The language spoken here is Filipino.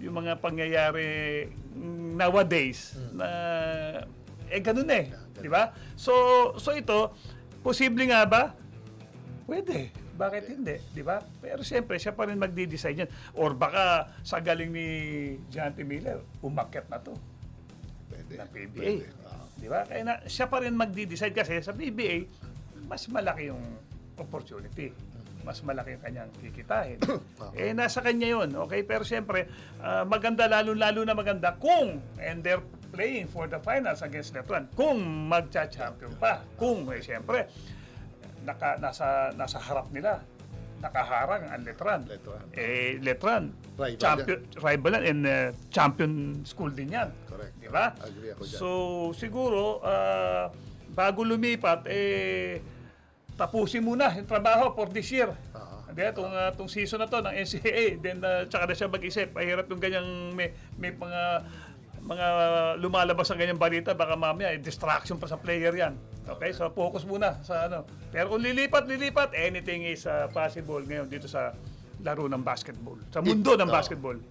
yung mga pangyayari mm, nowadays na eh ganun eh, di ba? So so ito posible nga ba? Pwede. Bakit hindi? Di ba? Pero siyempre, siya pa rin magdi-design yan. Or baka sa galing ni John T. Miller, umakyat na to Pwede. ng PBA. Ah. Di ba? Kaya na, siya pa rin magdi-decide kasi sa PBA, mas malaki yung opportunity. Mas malaki yung kanyang kikitain. eh, nasa kanya yun. Okay? Pero siyempre, ah, maganda, lalo-lalo na maganda kung, and they're playing for the finals against Letran, kung magcha-champion pa. Kung, eh, siyempre, naka, nasa, nasa harap nila, nakaharang ang Letran. Letran. Eh, Letran, Rival champion, rival yan, and uh, champion school din yan. Correct. Di ba? Agree ako dyan. So, siguro, ah, bago lumipat, eh, tapusin muna yung trabaho for this year. Ah. Hindi, itong, ah, itong season na to ng NCAA, then uh, tsaka na siya mag-isip. Mahirap yung ganyang may, may mga mga lumalabas sa ganyang balita, baka mamaya, eh, distraction pa sa player yan. Okay, so focus muna sa ano. Pero kung lilipat, lilipat, anything is ah, possible ngayon dito sa laro ng basketball. Sa mundo ng basketball.